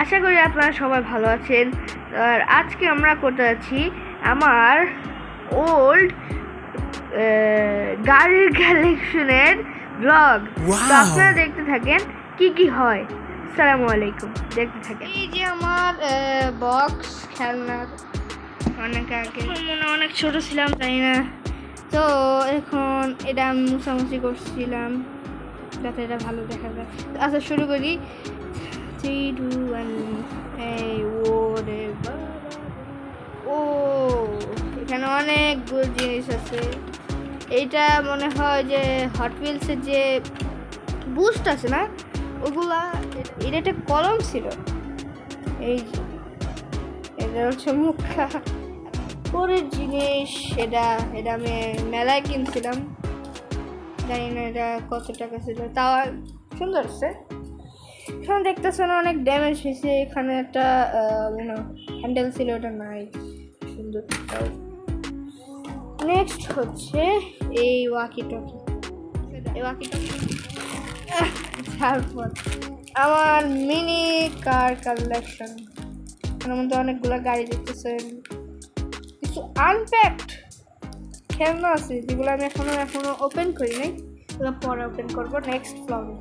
আশা করি আপনারা সবাই ভালো আছেন। আর আজকে আমরা করতে যাচ্ছি আমার ওল্ড গাড়ির কালেকশনের ব্লগ তো আপনারা দেখতে থাকেন কি কি হয়। আসসালামু আলাইকুম দেখতে থাকেন। এই যে আমার বক্স খেলনার অনেক আগে। মনে অনেক ছোট ছিলাম তাই না। তো এখন এটা আমি মুছামুছি করছিলাম যাতে এটা ভালো দেখা যায়। তো আচ্ছা শুরু করি। ওয়ান এই ও রে বাবা। ও এখানে অনেকগুলো জিনিস আছে। এইটা মনে হয় যে হট হুইলসের যে বুস্ট আছে না, ওগুলা এটা একটা কলম ছিল। এই এটা হচ্ছে মুখা পরের জিনিস, এটা এটা আমি মেলায় কিনছিলাম। জানি না এটা কত টাকা ছিল, তাও সুন্দর আছে। এখানে দেখতেছেন অনেক ড্যামেজ হয়েছে। এখানে একটা হ্যান্ডেল ছিল, ওটা নাই। সুন্দর। নেক্সট হচ্ছে এই ওয়াকি টকি এই ওয়াকি টকি তারপর আমার মিনি কার কালেকশন এখানের মধ্যে অনেকগুলো গাড়ি দেখতেছেন কিছু আনপ্যাকড খেলনা আছে, যেগুলো আমি এখনও এখনও ওপেন করি নাই। এগুলো পরে ওপেন করব। নেক্সট ব্লগে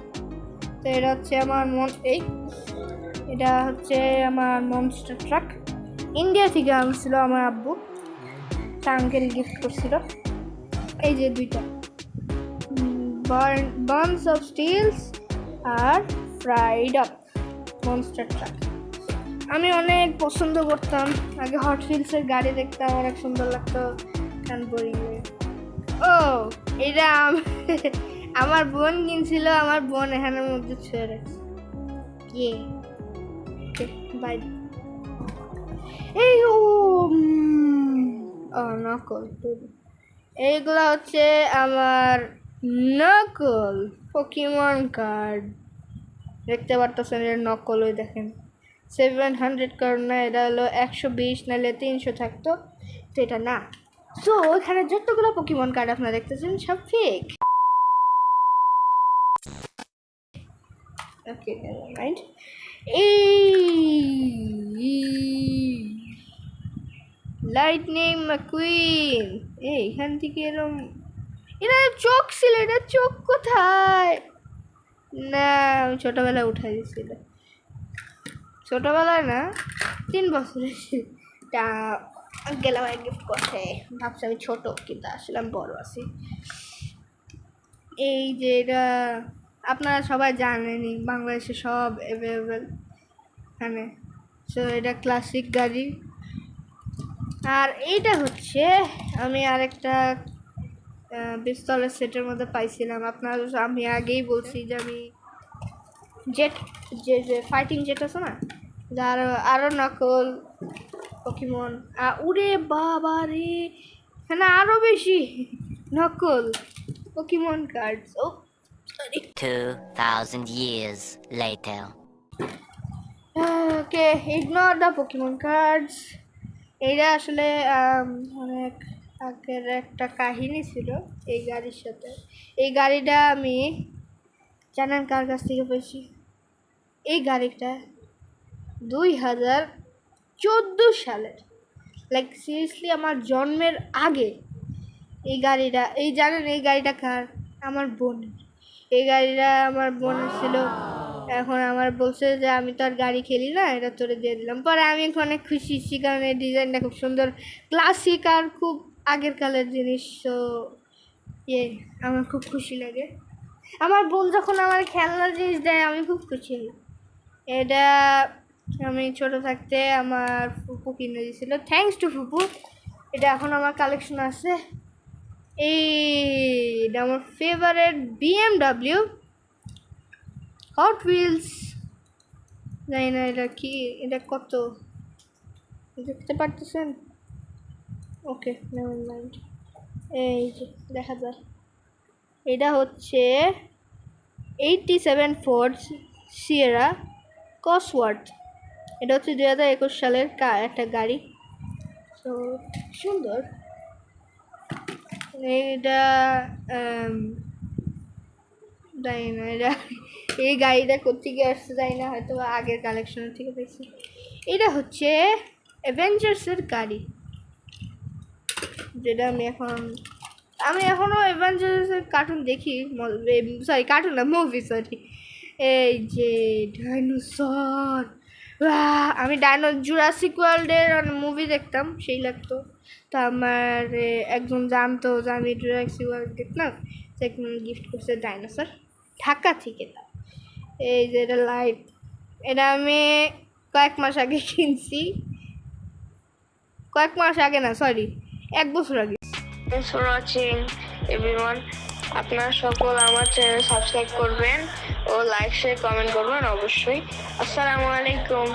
তো এটা হচ্ছে আমার মন এই, এটা হচ্ছে আমার মনস্টার ট্রাক। ইন্ডিয়া থেকে আনছিল আমার আব্বু। টাঙ্কেল গিফট করছিল। এই যে দুইটা। বার্নস অফ স্টিলস আর ফ্রাইড আপ মনস্টার ট্রাক আমি অনেক পছন্দ করতাম। আগে হট হুইলসের গাড়ি দেখতাম, অনেক সুন্দর লাগতো। কান ও, এটা আমার বোন কিনছিল, আমার বোন এখানের মধ্যে ছুঁয়ে রাখছে। ইয়ে। বাই এই ও নকল এইগুলো হচ্ছে আমার নকল পকিমন কার্ড দেখতে পারতেছেন এর নকল ওই দেখেন। সেভেন হান্ড্রেড কার্ড না, এটা হলো একশো বিশ, নাহলে তিনশো থাকতো। তো এটা না। তো এখানে যতগুলো পকিমন কার্ড আপনারা দেখতেছেন, সব ফেক ওকে মাইন্ড এই লাইটনিং ম্যাকুইন এই এখান থেকে এরম এটা চোখ ছিল এটা চোখ কোথায়? না, আমি ছোটোবেলায় উঠাই দিয়েছিল। ছোটোবেলায় না, তিন বছরের। তা গেলাম এক গিফট করতে ভাবছি আমি ছোটো, কিন্তু আসলে আমি বড় আছি। এই যে এটা আপনারা সবাই জানেনই, বাংলাদেশে সব অ্যাভেলেবেল এখানে। সো এটা ক্লাসিক গাড়ি। আর এইটা হচ্ছে, আমি আরেকটা পিস্তলের সেটের মধ্যে পাইছিলাম। আপনার, আমি আগেই বলছি যে আমি জেট যে যে ফাইটিং জেট আছে না, যার আরও নকল পকিমন উড়ে বাবা রে! এখানে আরও বেশি নকল পকিমন কার্ডস ও. 2,000 years later. Okay ignore the Pokemon cards এইটা আসলে অনেক আগের একটা কাহিনী ছিল এই গাড়ির সাথে। এই গাড়িটা আমি জানেন কার কাছ থেকে পেয়েছি? এই গাড়িটা দুই হাজার চোদ্দ সালের। লাইক সিরিয়াসলি আমার জন্মের আগে এই গাড়িটা এই জানেন এই গাড়িটা কার? আমার বোনের। এই গাড়িটা আমার বোনের ছিল এখন আমার বলছে যে, আমি তো আর গাড়ি খেলি না, এটা তোরে দিয়ে দিলাম। পরে আমি অনেক খুশি হচ্ছি কারণ এই ডিজাইনটা খুব সুন্দর। ক্লাসিক আর খুব আগের কালের জিনিস, তো ইয়ে আমার খুব খুশি লাগে। আমার বোন যখন আমার খেলনার জিনিস দেয়, আমি খুব খুশি। হই এটা আমি ছোট থাকতে আমার ফুপু কিনে দিয়েছিল। থ্যাঙ্কস টু ফুপু, এটা এখন আমার কালেকশন আছে। এটা আমার ফেভারেট বিএমডাব্লিউ হট হুইলস জানি না এটা কি, এটা কত? দেখতে পারতেছেন? ওকে নেভার মাইন্ড এই যে, দেখা যায় এটা হচ্ছে eighty seven Ford Sierra Cosworth এটা হচ্ছে দুই হাজার একুশ সালের একটা গাড়ি। তো সুন্দর। এটা জানি না, এটা, এই গাড়িটা কোথেকে আসছে জানি না, হয়তো আগের কালেকশনের থেকে পেয়েছি। এটা হচ্ছে অ্যাভেঞ্জার্সের গাড়ি, যেটা আমি এখন, আমি এখনও অ্যাভেঞ্জার্সের কার্টুন দেখি সরি কার্টুন না মুভি সরি এই যে ডাইনোসর আমি ডাইনো জুরাসিক ওয়ার্ল্ডের মুভি দেখতাম, সেই লাগতো। তো আমার একজন জানতো যে আমি জুরাসিক ওয়ার্ল্ড দেখতাম সে একজন গিফট করছে ডাইনোসর ঢাকা থেকে তা এই যে এটা লাইট এটা আমি কয়েক মাস আগে কিনছি। কয়েক মাস আগে না সরি এক বছর আগে। থ্যাংকস ফর ওয়াচিং এভরিওয়ান আপনারা সকল আমার চ্যানেল সাবস্ক্রাইব করবেন ও লাইক শেয়ার কমেন্ট করবেন অবশ্যই। আসসালামু আলাইকুম।